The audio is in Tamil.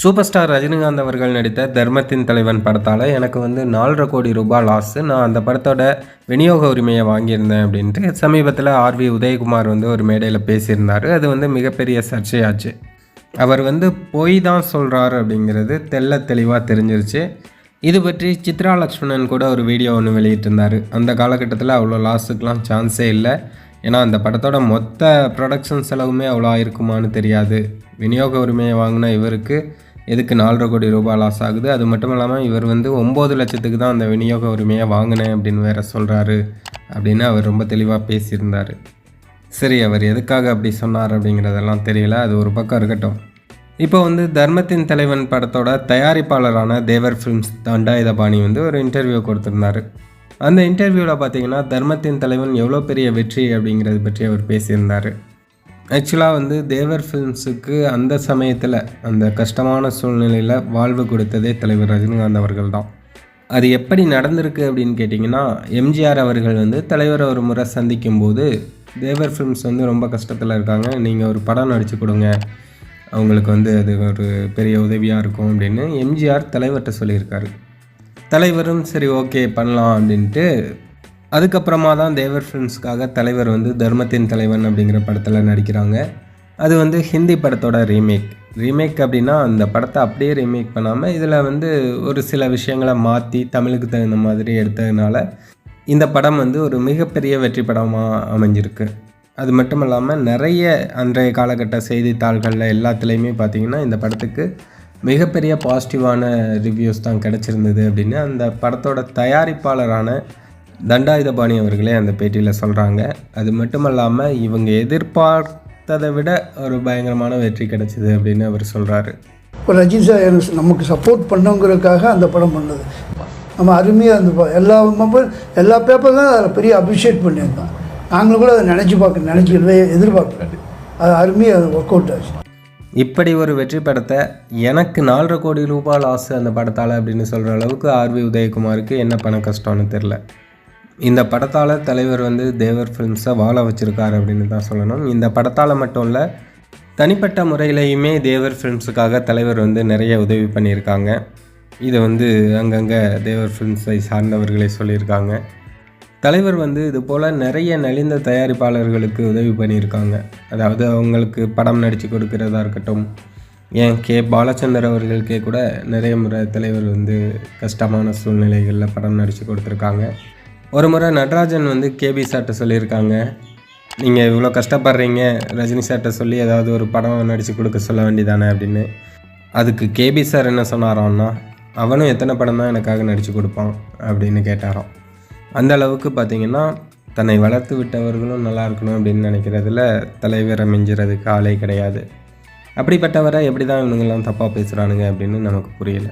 சூப்பர் ஸ்டார் ரஜினிகாந்த் அவர்கள் நடித்த தர்மத்தின் தலைவன் படத்தால் எனக்கு வந்து நாலரை கோடி ரூபாய் லாஸு நான் அந்த படத்தோட விநியோக உரிமையை வாங்கியிருந்தேன் அப்படின்ட்டு சமீபத்தில் ஆர்வி உதயகுமார் வந்து ஒரு மேடையில் பேசியிருந்தார். அது வந்து மிகப்பெரிய சர்ச்சையாச்சு. அவர் வந்து பொய் தான் சொல்கிறார் அப்படிங்கிறது தெல்ல தெளிவாக தெரிஞ்சிருச்சு. இது பற்றி சித்ரா லக்ஷ்மணன் கூட ஒரு வீடியோ ஒன்று வெளியிட்டிருந்தார். அந்த காலகட்டத்தில் அவ்வளோ லாஸுக்கெலாம் சான்ஸே இல்லை. ஏன்னா அந்த படத்தோட மொத்த ப்ரொடக்ஷன் செலவுமே அவ்வளோ ஆயிருக்குமான்னு தெரியாது. விநியோக உரிமையை வாங்கின இவருக்கு எதுக்கு நாலரை கோடி ரூபாய் லாஸ் ஆகுது? அது மட்டும் இல்லாமல் இவர் வந்து ஒம்பது லட்சத்துக்கு தான் அந்த விநியோக உரிமையை வாங்கினேன் அப்படின்னு வேற சொல்கிறாரு அப்படின்னு அவர் ரொம்ப தெளிவாக பேசியிருந்தார். சரி அவர் எதுக்காக அப்படி சொன்னார் அப்படிங்கிறதெல்லாம் தெரியல. அது ஒரு பக்கம் இருக்கட்டும். இப்போ வந்து தர்மத்தின் தலைவன் படத்தோட தயாரிப்பாளரான தேவர் ஃபிலிம்ஸ் தண்டாயுதபாணி வந்து ஒரு இன்டர்வியூ கொடுத்துருந்தாரு. அந்த இன்டர்வியூவில் பார்த்தீங்கன்னா தர்மத்தின் தலைவன் எவ்வளோ பெரிய வெற்றி அப்படிங்கிறது பற்றி அவர் பேசியிருந்தார். ஆக்சுவலாக வந்து தேவர் ஃபிலிம்ஸுக்கு அந்த சமயத்தில் அந்த கஷ்டமான சூழ்நிலையில் வாழ்வு கொடுத்ததே தலைவர் ரஜினிகாந்த் அவர்கள் தான். அது எப்படி நடந்திருக்கு அப்படின்னு கேட்டிங்கன்னா எம்ஜிஆர் அவர்கள் வந்து தலைவரை ஒரு முறை சந்திக்கும் போது தேவர் ஃபிலிம்ஸ் வந்து ரொம்ப கஷ்டத்தில் இருக்காங்க நீங்கள் ஒரு படம் நடித்து கொடுங்க அவங்களுக்கு வந்து அது ஒரு பெரிய உதவியாக இருக்கும் அப்படின்னு எம்ஜிஆர் தலைவர்கிட்ட சொல்லியிருக்காரு. தலைவரும் சரி ஓகே பண்ணலாம் அப்படின்ட்டு அதுக்கப்புறமா தான் தேவர் ஃபிலிம்ஸ்க்காக தலைவர் வந்து தர்மத்தின் தலைவன் அப்படிங்கிற படத்தில் நடிக்கிறாங்க. அது வந்து ஹிந்தி படத்தோட ரீமேக். ரீமேக் அப்படின்னா அந்த படத்தை அப்படியே ரீமேக் பண்ணாமல் இதில் வந்து ஒரு சில விஷயங்களை மாற்றி தமிழுக்கு தகுந்த மாதிரி எடுத்ததுனால இந்த படம் வந்து ஒரு மிகப்பெரிய வெற்றி படமாக அமைஞ்சிருக்கு. அது மட்டும் இல்லாமல் நிறைய அன்றைய காலகட்ட செய்தித்தாள்களில் எல்லாத்துலேயுமே பார்த்திங்கன்னா இந்த படத்துக்கு மிகப்பெரிய பாசிட்டிவான ரிவ்யூஸ் தான் கிடச்சிருந்தது அப்படின்னு அந்த படத்தோட தயாரிப்பாளரான தண்டாயுதபாணி அவர்களே அந்த பேட்டியில் சொல்கிறாங்க அது மட்டும் இல்லாமல் இவங்க எதிர்பார்த்ததை விட ஒரு பயங்கரமான வெற்றி கிடைச்சிது அப்படின்னு அவர் சொல்கிறாரு இப்போ ரஜினி சார் நமக்கு சப்போர்ட் பண்ணோங்கிறதுக்காக அந்த படம் பண்ணது. நம்ம அருமையாக அந்த எல்லா மொபைல் எல்லா பேப்பர் தான் அதில் பெரிய அப்ரிஷியேட் பண்ணியிருந்தோம். நாங்களும் கூட அதை நினச்சி பார்க்க நினச்சிக்கவே எதிர்பார்க்கல. அது அருமையாக அது ஒர்க் அவுட் ஆச்சு. இப்படி ஒரு வெற்றி படத்தை எனக்கு நாலரை கோடி ரூபாய் லாஸ் அந்த படத்தால் அப்படின்னு சொல்கிற அளவுக்கு ஆர்வி உதயகுமாருக்கு என்ன பண கஷ்டம்னு தெரில இந்த படத்தால் தலைவர் வந்து தேவர் ஃபிலிம்ஸை வாழ வச்சுருக்காரு அப்படின்னு தான் சொல்லணும். இந்த படத்தால் மட்டும் இல்லை தனிப்பட்ட முறையிலையுமே தேவர் ஃபிலிம்ஸுக்காக தலைவர் வந்து நிறைய உதவி பண்ணியிருக்காங்க. இதை வந்து அங்கங்கே தேவர் ஃபிலிம்ஸை சார்ந்தவர்களே சொல்லியிருக்காங்க. தலைவர் வந்து இது போல் நிறைய நலிந்த தயாரிப்பாளர்களுக்கு உதவி பண்ணியிருக்காங்க. அதாவது அவங்களுக்கு படம் நடித்து கொடுக்கிறதா இருக்கட்டும் ஏன் கே பாலச்சந்தர் அவர்களுக்கே கூட நிறைய முறை தலைவர் வந்து கஷ்டமான சூழ்நிலைகளில் படம் நடித்து கொடுத்துருக்காங்க. ஒரு முறை நடராஜன் வந்து கேபி சார்கிட்ட சொல்லியிருக்காங்க. நீங்கள் இவ்வளோ கஷ்டப்படுறீங்க ரஜினி சார்கிட்ட சொல்லி ஏதாவது ஒரு படம் நடித்து கொடுக்க சொல்ல வேண்டியதானே அப்படின்னு. அதுக்கு கேபி சார் என்ன சொன்னாரான்னா அவனும் எத்தனை படம் தான் எனக்காக நடித்து கொடுப்பான் அப்படின்னு கேட்டாராம். அந்த அளவுக்கு பார்த்தீங்கன்னா தன்னை வளர்த்து விட்டவர்களும் நல்லா இருக்கணும் அப்படின்னு நினைக்கிறதுல தலைவரை மிஞ்சுறதுக்கு ஆளே கிடையாது. அப்படிப்பட்டவரை எப்படி தான் இவனுங்கெல்லாம் தப்பாக பேசுகிறானுங்க அப்படின்னு நமக்கு புரியல.